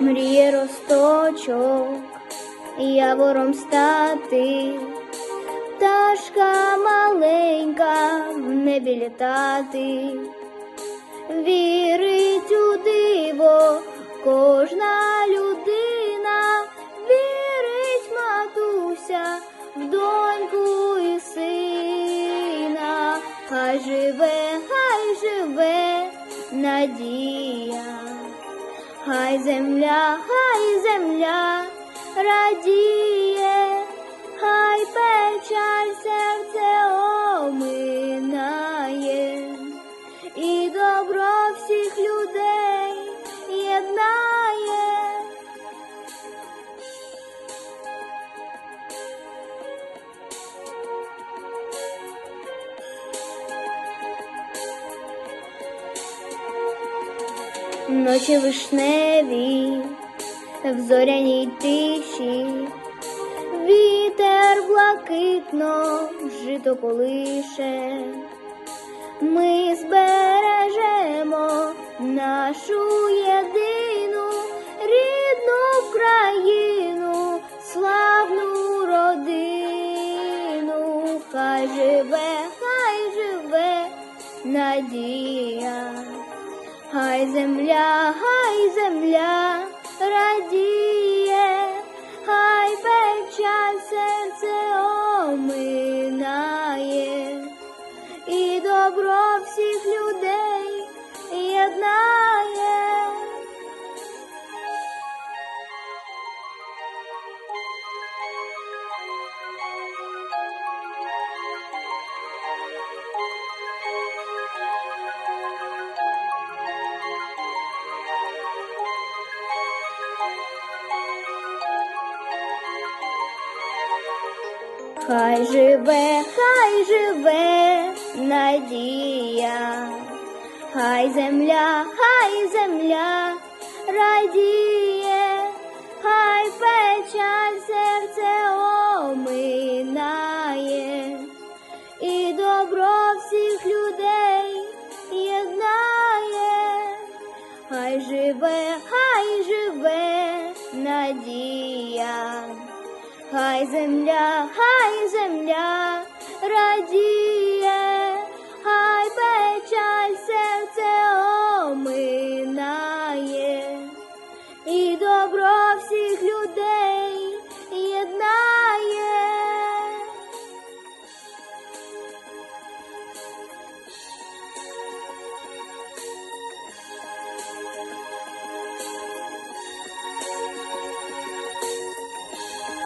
мріє росточок, явором стати, пташка маленька в небі літати, вірить у диво кожна людина, вірить матуся в доньку і сина, хай живе, хай живе надія. Хай земля, хай земля радіє, хай печаль серце оминає, і добро всіх людей єднає. Ночі вишневі в зоряній тиші, вітер блакитно жито колише, ми збережемо нашу єдину рідну країну, славну родину, хай живе, хай живе надія. Хай земля, хай земля Хай живе, хай живе надія, хай земля, хай земля радіє, хай печаль серце оминає, і добро всіх людей єднає, хай живе, хай живе надія хай земля, хай земля радіє, хай печаль серце оминає. І до